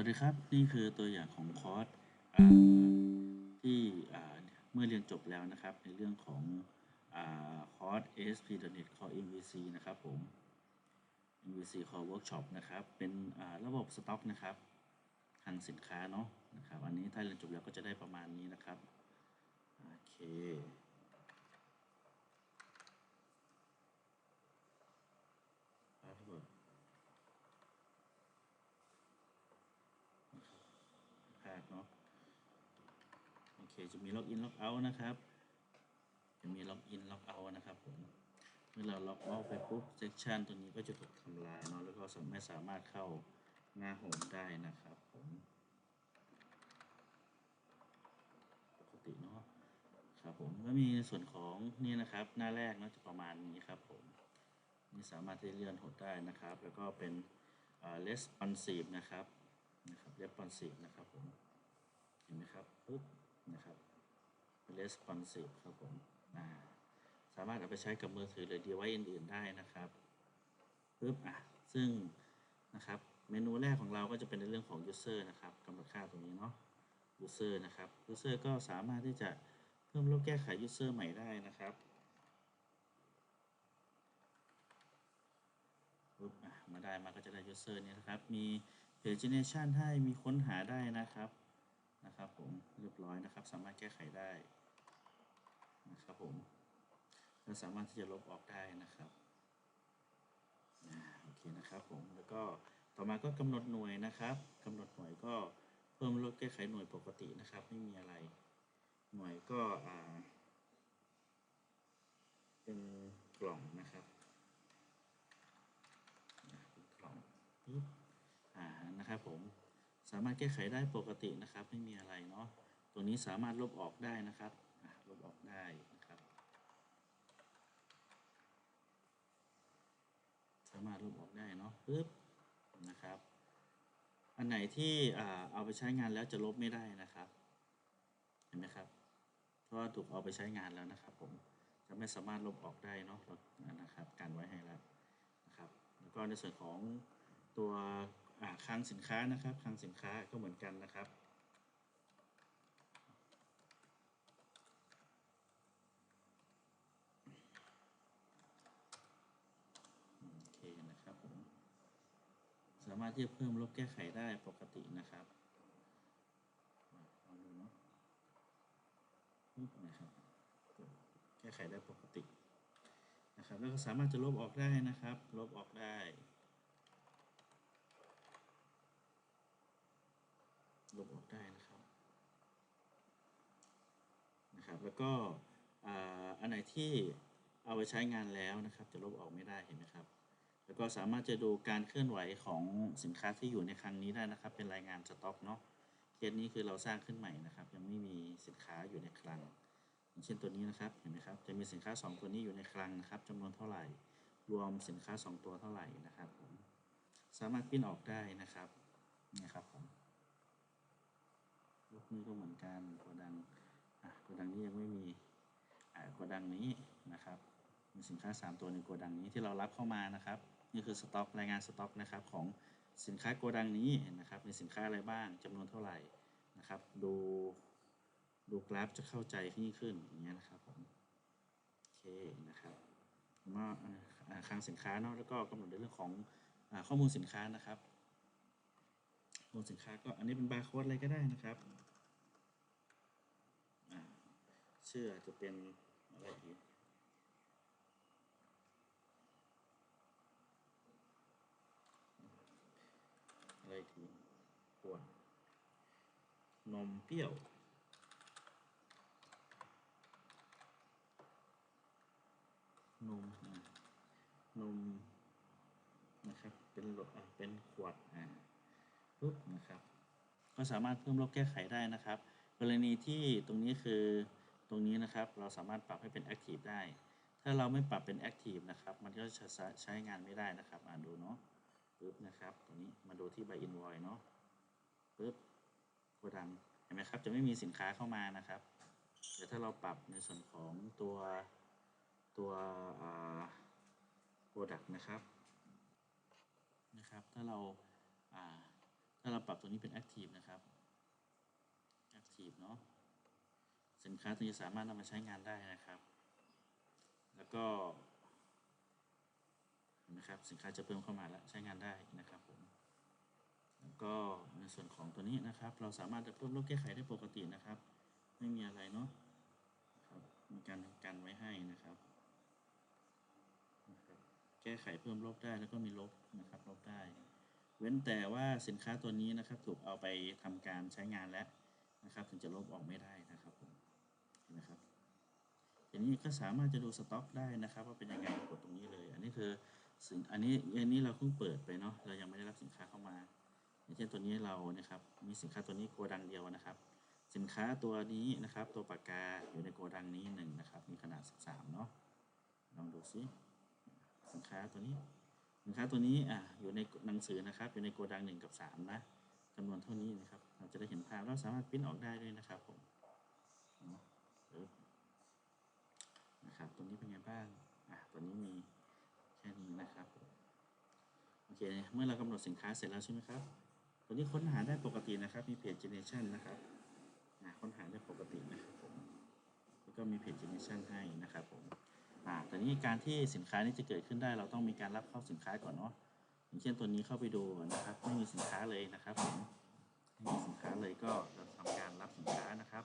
วัสดีครับ นี่คือตัวอย่างของคอร์สที่เมื่อเรียนจบแล้วนะครับ ในเรื่องของอคอร์ส ASP.NET Core MVC นะครับผม MVC Core Workshop นะครับ เป็นระบบสต็อกนะครับทางสินค้าเนาะนะครับ อันนี้ถ้าเรียนจบแล้วก็จะได้ประมาณนี้นะครับ โอเคพาสเวิร์ด พลาด เนาะโอเคจะมีล็อกอินล็อกเอาท์นะครับ จะมีล็อกอินล็อกเอาท์นะครับผมเมื่อเราล็อกเอาท์ไปปุ๊บเซสชันตัวนี้ก็จะถูกทำลายเนาะแล้วก็ไม่สามารถเข้าหน้าโฮมได้นะครับผมปกติเนาะครับผมก็มีส่วนของนี่นะครับ หน้าแรกเนาะจะประมาณนี้ครับผมนี่สามารถที่จะเลื่อนหดได้นะครับ แล้วก็เป็นอ่า responsive นะครับนะครับ responsive นะครับผม เห็นไหมครับปุ๊บนะครับ responsive ครับผมสามารถเอาไปใช้กับมือถือหรือ device อื่น ๆ ได้นะครับปุ๊บอะซึ่งนะครับเมนูแรกของเราก็จะเป็นในเรื่องของ user นะครับกำหนดค่าตรงนี้เนาะ user นะครับ user ก็สามารถที่จะเพิ่มลบแก้ไข user ใหม่ได้นะครับปุ๊บอะมาได้มาก็จะได้ user เนี่ยนะครับ มี pagination ให้มีค้นหาได้นะครับ นะครับผมเรียบร้อยนะครับ สามารถแก้ไขได้นะครับผมและสามารถที่จะลบออกได้นะครับโอเคนะครับผมแล้วก็ต่อมาก็กำหนดหน่วยนะครับกำหนดหน่วยก็เพิ่มลดแก้ไขหน่วยปกตินะครับ ไม่มีอะไร หน่วยก็อ่าเป็นกล่องนะครับเป็นกล่องปึ๊บอ่านะครับผม สามารถแก้ไขได้ปกตินะครับ ไม่มีอะไรเนาะตัวนี้สามารถลบออกได้นะครับลบออกได้นะครับ สามารถลบออกได้เนาะปึ๊บนะครับ อันไหนที่เอาไปใช้งานแล้วจะลบไม่ได้นะครับ เห็นไหมครับเพราะว่าถูกเอาไปใช้งานแล้วนะครับ ผมจะไม่สามารถลบออกได้เนาะนะครับกันไว้ให้แล้วนะครับ แล้วก็ในส่วนของตัว คลังสินค้านะครับคลังสินค้าก็เหมือนกันนะครับ โอเคนะครับผม สามารถที่จะเพิ่มลบแก้ไขได้ปกตินะครับลองดูเนาะนะครับ แก้ไขได้ปกตินะครับ แล้วก็สามารถจะลบออกได้นะครับ ลบออกได้ ลบออกได้นะครับนะครับแล้วก็อันไหนที่เอาไปใช้งานแล้วนะครับ จะลบออกไม่ได้เห็นไหมครับ แล้วก็สามารถจะดูการเคลื่อนไหวของสินค้าที่อยู่ในคลังนี้ได้นะครับ เป็นรายงานสต็อกเนาะเคสนี้คือเราสร้างขึ้นใหม่นะครับ ยังไม่มีสินค้าอยู่ในคลังอย่างเช่นตัวนี้นะครับเห็นไหมครับจะมีสินค้า 2 ตัวนี้อยู่ในคลังนะครับจำนวนเท่าไหร่ รวมสินค้า 2 ตัวเท่าไหร่นะครับผมสามารถพิมพ์ออกได้นะครับนี่ครับผมลูก นี้ก็เหมือนกันโกดังอะโกดังนี้ยังไม่มีอ่าโกดังนี้นะครับมีสินค้า 3 ตัวในโกดังนี้ที่เรารับเข้ามานะครับ นี่คือสต็อกรายงานสต็อกนะครับของสินค้าโกดังนี้นะครับมีสินค้าอะไรบ้างจำนวนเท่าไหร่นะครับ ดูดูกราฟจะเข้าใจยิ่งขึ้นอย่างเงี้ยนะครับผมโอเคนะครับมาคลังสินค้าเนาะแล้วก็กำหนดในเรื่องของข้อมูลสินค้านะครับข้อมูลสินค้าก็อันนี้เป็นบาร์โค้ดอะไรก็ได้นะครับ ชื่อจะเป็นอะไรอีกอะไรทีขวดนมเปรี้ยว นมนมนะครับ เป็นหลอ่าเป็นขวดอ่าปุ๊บนะครับ ก็สามารถเพิ่มลบแก้ไขได้นะครับ กรณีที่ตรงนี้คือ ตรงนี้นะครับเราสามารถปรับให้เป็น Active ได้ ถ้าเราไม่ปรับเป็น Active นะครับ มันก็จะใช้งานไม่ได้นะครับ อ่านดูเนาะปึ๊บนะครับตัวนี้มาดูที่ใบอินวอยเนาะปึ๊บโกดังเห็นไหมครับ จะไม่มีสินค้าเข้ามานะครับแต่ถ้าเราปรับในส่วนของตัวตัวโปรดักต์นะครับนะครับ ถ้าเราถ้าาเราปรับตัวนี้เป็น active นะครับ active เนาะ สินค้าตัวนี้สามารถนำมาใช้งานได้นะครับ แล้วก็นะครับสินค้าจะเพิ่มเข้ามาแล้วใช้งานได้นะครับผมแล้วก็ในส่วนของตัวนี้นะครับ เราสามารถจะเพิ่มลบแก้ไขได้ปกตินะครับ ไม่มีอะไรเนาะครับมีการกันไว้ให้นะครับ แก้ไขเพิ่มลบได้แล้วก็มีลบนะครับลบได้ เว้นแต่ว่าสินค้าตัวนี้นะครับถูกเอาไปทำการใช้งานแล้วนะครับ ถึงจะลบออกไม่ได้นะครับ นไหมครับทีนี้ก็สามารถจะดูสต็อกได้นะครับ ว่าเป็นยังไงกดตรงนี้เลย อันนี้คือสินอันนี้อันนี้เราเพิ่งเปิดไปเนาะเรายังไม่ได้รับสินค้าเข้ามาอย่างเช่นตัวนี้เรานะครับ มีสินค้าตัวนี้โกดังเดียวนะครับ สินค้าตัวนี้นะครับ ตัวปากกาอยู่ในโกดังนี้หนึ่งนะครับ มีขนาด 13เนาะลองดูซิสินค้าตัวนี้ สินค้าตัวนี้อะอยู่ในหนังสือนะครับ อยู่ในโกดัง1กับ3นะจำนวนเท่านี้นะครับ เราจะได้เห็นภาพเราสามารถปริ้นออกได้ด้วยนะครับผมเนาะปึ๊บ นะครับ ตัวนี้เป็นไงบ้าง อะ ตัวนี้มีแค่นี้นะครับ โอเค เมื่อเรากำหนดสินค้าเสร็จแล้วใช่ไหมครับ ตัวนี้ค้นหาได้ปกตินะครับ มีเพจ generation นะครับ อ่าค้นหาได้ปกตินะครับผม แล้วก็มีเพจ generation ให้นะครับผม อ่าแต่นี้การที่สินค้านี้จะเกิดขึ้นได้ เราต้องมีการรับเข้าสินค้าก่อนเนาะ อย่างเช่นตัวนี้เข้าไปดูนะครับ ไม่มีสินค้าเลยนะครับผมไม่มีสินค้าเลยก็เราทำการรับสินค้านะครับ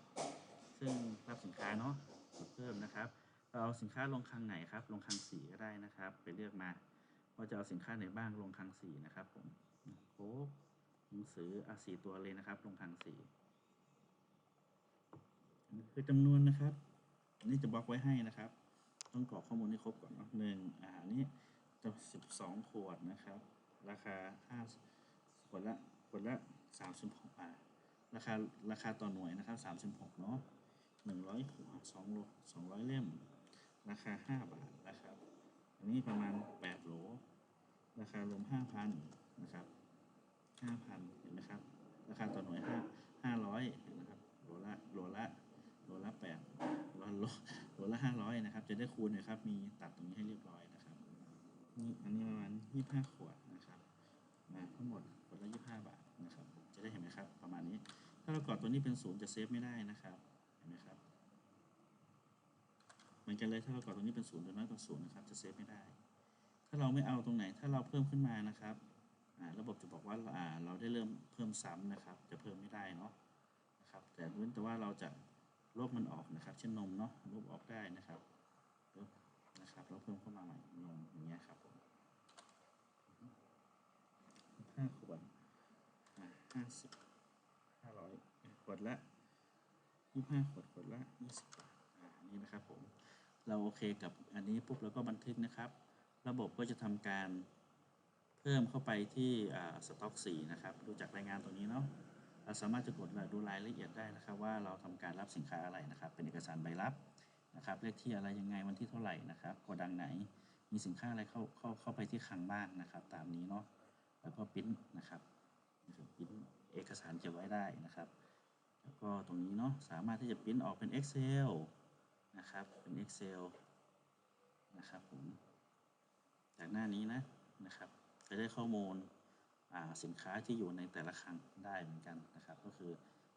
ซึ่งรับสินค้าเนาะเพิ่มนะครับ เราเอาสินค้าลงคลังไหนครับ ลงคลังสีก็ได้นะครับ ไปเลือกมาว่าจะเอาสินค้าไหนบ้างลงคลังสีนะครับผมโค้กหนังสืออะสีตัวเลยนะครับ ลงทางสีคือจำนวนนะครับอันนี้จะบล็อกไว้ให้นะครับ ต้องกรอกข้อมูลให้ครบก่อนเนาะหนึ่งอาอันนี้จะสิบสองขวดนะครับ ราคาห้าขวดละขวดละสามสิบหกอ่าราคาราคาต่อหน่วยนะครับสามสิบหกเนาะหนึ่งร้อยขวดสองโลสองร้อยเล่ม ราคาห้าบาทนะครับ อันนี้ประมาณแปดโหล ราคารวมห้าพันนะครับห้าพันเห็นไหมครับ ราคาต่อหน่วยห้าห้าร้อยเห็นนะครับ โหลละโหลละโหลละแปดโลโลลละห้าร้อยนะครับ จะได้คูณนะครับ มีตัดตรงนี้ให้เรียบร้อยนะครับ นี่อันนี้ประมาณยี่ห้าขวดนะครับมาทั้งหมดขวดละยี่ห้าบาทนะครับ จะได้เห็นไหมครับ ประมาณนี้ ถ้าเรากดตัวนี้เป็นศูนย์จะเซฟไม่ได้นะครับ เห็นไหมครับ เหมือนกันเลยถ้าเรากดตัวนี้เป็นศูนย์หรือน้อยกว่าศูนย์นะครับจะเซฟไม่ได้ ถ้าเราไม่เอาตรงไหนถ้าเราเพิ่มขึ้นมานะครับระบบจะบอกว่าอ่าเราได้เริ่มเพิ่มซ้ำนะครับ จะเพิ่มไม่ได้เนาะนะครับ แต่เว้นแต่ว่าเราจะลบมันออกนะครับ เช่นนมเนาะลบออกได้นะครับปึ๊บนะครับเราเพิ่มเข้ามาใหม่นมอย่างเงี้ยครับผมห้าขวดห้าสิบห้าร้อยขวดละยี่ห้าขวดขวดละยี่สิบบาทอ่านี่นะครับผม เราโอเคกับอันนี้ปุ๊บแล้วก็บันทึกนะครับ ระบบก็จะทำการเพิ่มเข้าไปที่สต็อกสีนะครับ ดูจากรายงานตัวนี้เนาะเราสามารถจะกดดูรายละเอียดได้นะครับ ว่าเราทำการรับสินค้าอะไรนะครับ เป็นเอกสารใบรับนะครับเลขที่อะไรยังไงวันที่เท่าไหร่นะครับโกดังไหน มีสินค้าอะไรเข้าเข้าเข้าไปที่คลังบ้างนะครับ ตามนี้เนาะแล้วก็ปริ้นนะครับปริ้นเอกสารเก็บไว้ได้นะครับ แล้วก็ตรงนี้เนาะสามารถที่จะปริ้นออกเป็น Excel นะครับเป็น Excel นะครับผมจากหน้านี้นะนะครับจะได้ข้อมูลสินค้าที่อยู่ในแต่ละคลังได้เหมือนกันนะครับ ก็คือ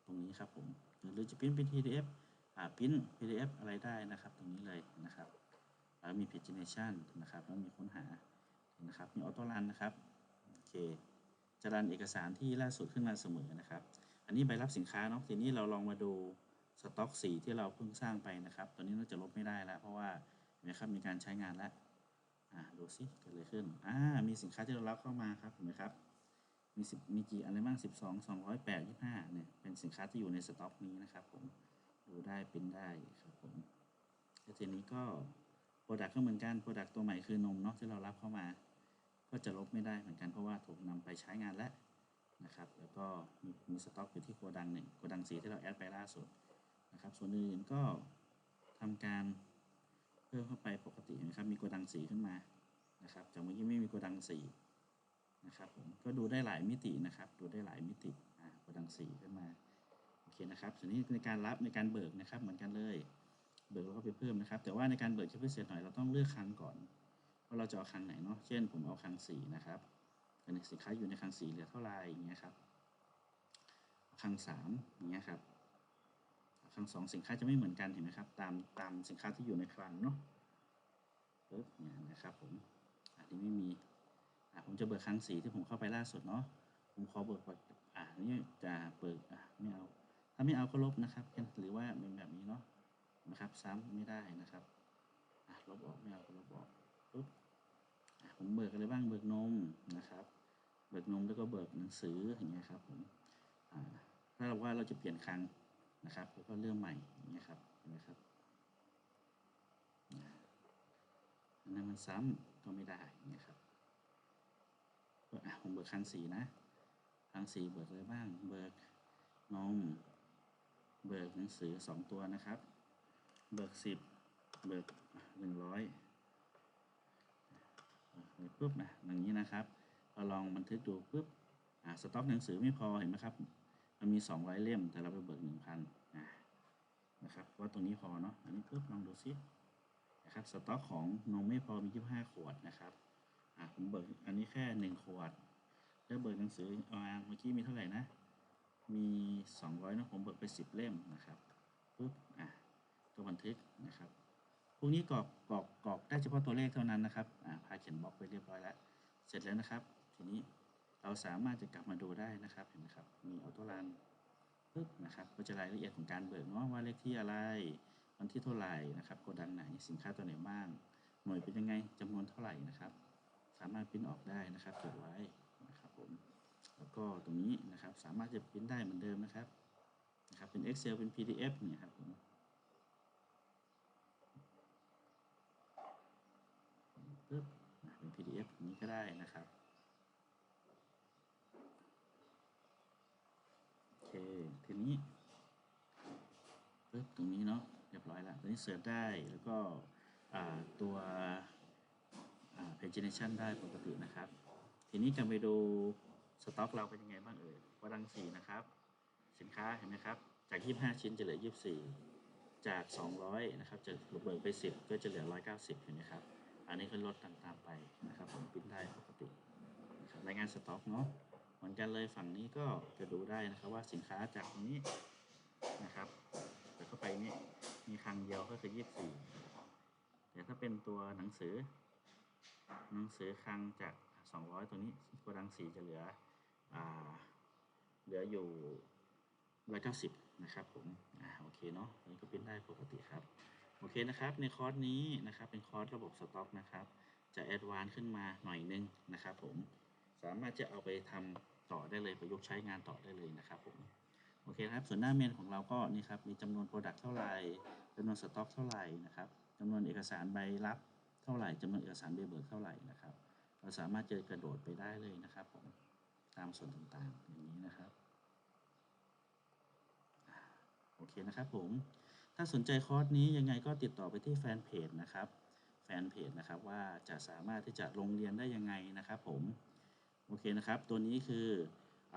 ตรงนี้ครับผมหรือจะพิมพ์เป็น PDF อ่าพิมพ์ PDF อะไรได้นะครับ ตรงนี้เลยนะครับแล้วมี pagination นะครับแล้วมีค้นหานะครับมีออโต้รันนะครับโอเคจะรันเอกสารที่ล่าสุดขึ้นมาเสมอนะครับ อันนี้ใบรับสินค้าเนาะทีนี้เราลองมาดู สต็อกสีที่เราเพิ่งสร้างไปนะครับ ตัวนี้น่าจะลบไม่ได้แล้ว เพราะว่าเห็นะครับมีการใช้งานแล้วอ่าดูสิเกิดอะไรขึ้นอ่ามีสินค้าที่เรารับเข้ามาครับเห็นไหมครับมีสิบมีกี่อะไรบ้างสิบสองสองร้อยแปดยี่ห้าเนี่ยเป็นสินค้าที่อยู่ในสต็อกนี้นะครับผมดูได้เป็นได้ครับผมแล้วทีนี้ก็โปรดักต์ก็เหมือนกันโปรดักต์ตัวใหม่คือนมเนาะที่เรารับเข้ามา ก็จะลบไม่ได้เหมือนกันเพราะว่าถูกนำไปใช้งานแล้วนะครับ แล้วก็มีมีสต็อกอยู่ที่โกดังหนึ่งโกดังสีที่เราแอดไปล่าสุด นะครับ ส่วนอื่นก็ทำการเพิ่มเข้าไปปกตินะครับ มีโกดังสีขึ้นมานะครับจากเมื่อกี้ไม่มีโกดังสีนะครับผมก็ดูได้หลายมิตินะครับ ดูได้หลายมิติอ่าโกดังสีขึ้นมาโอเคนะครับส่วนนี้ในการรับในการเบิกนะครับ เหมือนกันเลยเบิกแล้วก็ไปเพิ่มนะครับ แต่ว่าในการเบิกจะพิเศษหน่อยเราต้องเลือกคังก่อนว่าเราจะเอาคังไหนเนาะเช่น ผมเอาคังสีนะครับแต่ในสินค้าอยู่ในคังสีเหลือเท่าไหร่อย่างเงี้ยครับคังสามอย่างเงี้ยครับ คลังสองสินค้าจะไม่เหมือนกันเห็นไหมครับ ตามตามสินค้าที่อยู่ในคลังเนาะปึ๊บเนี่ยนะครับผมอันนี้ไม่มีอะผมจะเบิกคลังสีที่ผมเข้าไปล่าสุดเนาะผมขอเบิกแบบอ่านี่จะเบิกอะไม่เอา ถ้าไม่เอาก็ลบนะครับหรือว่าเป็นแบบนี้เนาะนะครับซ้ำไม่ได้นะครับอะลบออกไม่เอาก็ลบออกปึ๊บอะผมเบิกอะไรบ้างเบิกนมนะครับเบิกนมแล้วก็เบิกหนังสืออย่างเงี้ยครับผมอ่าถ้าเราว่าเราจะเปลี่ยนครั้ง นะครับแล้วก็เริ่มใหม่อย่างเงี้ยครับเห็นไหมครับอันนั้นมันซ้ำก็ไม่ได้อย่างเงี้ยครับอะผมเบิกครั้งสีนะครั้งสีเบิกอะไรบ้างเบิกนมเบิกหนังสือสองตัวนะครับ เบิกสิบเบิกหนึ่งร้อยปุ๊บนะอย่างนี้นะครับเราลองบันทึกดูปุ๊บอ่าสต็อกหนังสือไม่พอเห็นไหมครับ มันมี 200 เล่ม แต่เราไปเบิก1,000นะนะครับว่าตรงนี้พอเนาะอันนี้ปุ๊บลองดูซินะครับสต็อกของนมไม่พอมี 25 ขวดนะครับอ่าผมเบิกอันนี้แค่ 1 ขวดแล้วเบิกหนังสือเอามาเมื่อกี้มีเท่าไหร่นะ มี 200นะผมเบิกไป 10 เล่มนะครับปุ๊บอะตัวบันทึกนะครับพวกนี้กรอกกรอกกรอกได้เฉพาะตัวเลขเท่านั้นนะครับอ่าพาเขียนบล็อกไปเรียบร้อยแล้ว เสร็จแล้วนะครับ ทีนี้ เราสามารถจะกลับมาดูได้นะครับเห็นไหมครับ มีออโต้รันปุ๊บนะครับก็จะรายละเอียดของการเบิกเนาะว่าเลขที่อะไรวันที่เท่าไหร่นะครับโกดังไหนสินค้าตัวไหนบ้าง หน่วยเป็นยังไงจำนวนเท่าไหร่นะครับ สามารถพิมพ์ออกได้นะครับจดไว้นะครับผมแล้วก็ตรงนี้นะครับสามารถจะพิมพ์ได้เหมือนเดิมนะครับนะครับเป็น Excel เป็น PDF เนี่ยครับผมปึ๊บเป็น PDF อย่างนี้ก็ได้นะครับ โอเค นี้ปึ๊บตรงนี้เนาะเรียบร้อยแล้วตอนนี้เสิร์ชได้แล้วก็ตัว pagination ได้ปกตินะครับ ทีนี้จะไปดูสต็อกเราเป็นยังไงบ้างเอ่ยวัดังสีนะครับ สินค้าเห็นไหมครับ จาก 25 ชิ้นจะเหลือ 24 จาก 200 นะครับ จะเบิกไป 10 ก็จะเหลือ 190 เห็นไหมครับ อันนี้ก็ลดตามๆไปนะครับผมปิ้นได้ปกตินะครับรายงานสต็อกเนาะ มือนกันเลยฝั่งนี้ก็จะดูได้นะครับว่าสินค้าจากตรงนี้นะครับเปิดเข้าไปนี่มีคลังเดียวก็คือ24แต่ถ้าเป็นตัวหนังสือ หนังสือคลังจาก200ตัวนี้โกดังสีจะเหลืออ่าเหลืออยู่190นะครับผมอ่าโอเคเนาะอันนี้ก็เป็นได้ปกติครับโอเคนะครับในคอร์สนี้นะครับเป็นคอร์สระบบสต็อกนะครับจะแอดวานซ์ขึ้นมาหน่อยนึงนะครับผมสามารถจะเอาไปทำ ต่อได้เลยประยุกต์ใช้งานต่อได้เลยนะครับผมโอเคครับส่วนหน้าเมนของเราก็นี่ครับมีจำนวนโปรดักต์เท่าไหร่จำนวนสต็อกเท่าไหร่นะครับจำนวนเอกสารใบรับเท่าไหร่จำนวนเอกสารใบเบิกเท่าไหร่นะครับ เราสามารถจะกระโดดไปได้เลยนะครับผมตามส่วนต่างๆอย่างนี้นะครับโอเคนะครับผมถ้าสนใจคอร์สนี้ยังไงก็ติดต่อไปที่แฟนเพจนะครับแฟนเพจนะครับว่าจะสามารถที่จะลงเรียนได้ยังไงนะครับผม โอเคนะครับ ตัวนี้คืออ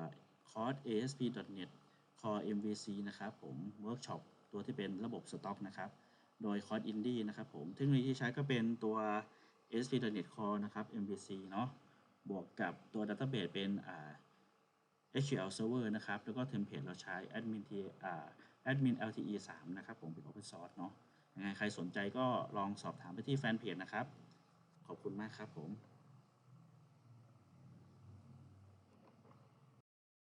าคอร์ส ASP.NET Core MVC นะครับผมเวิร์กช็อปตัวที่เป็นระบบสต็อกนะครับ โดยคอร์ส Indie นะครับผมเทคโนโลยีที่ใช้ก็เป็นตัว ASP.NET Core นะครับ MVC เนาะบวกกับตัว Database เป็นอ่า SQL Server นะครับ แล้วก็เทมเพลตเราใช้ Admin T อ่า Admin LTE 3 นะครับผมเป็น Open Source เนาะยังไงใครสนใจก็ลองสอบถามไปที่แฟนเพจนะครับ ขอบคุณมากครับผม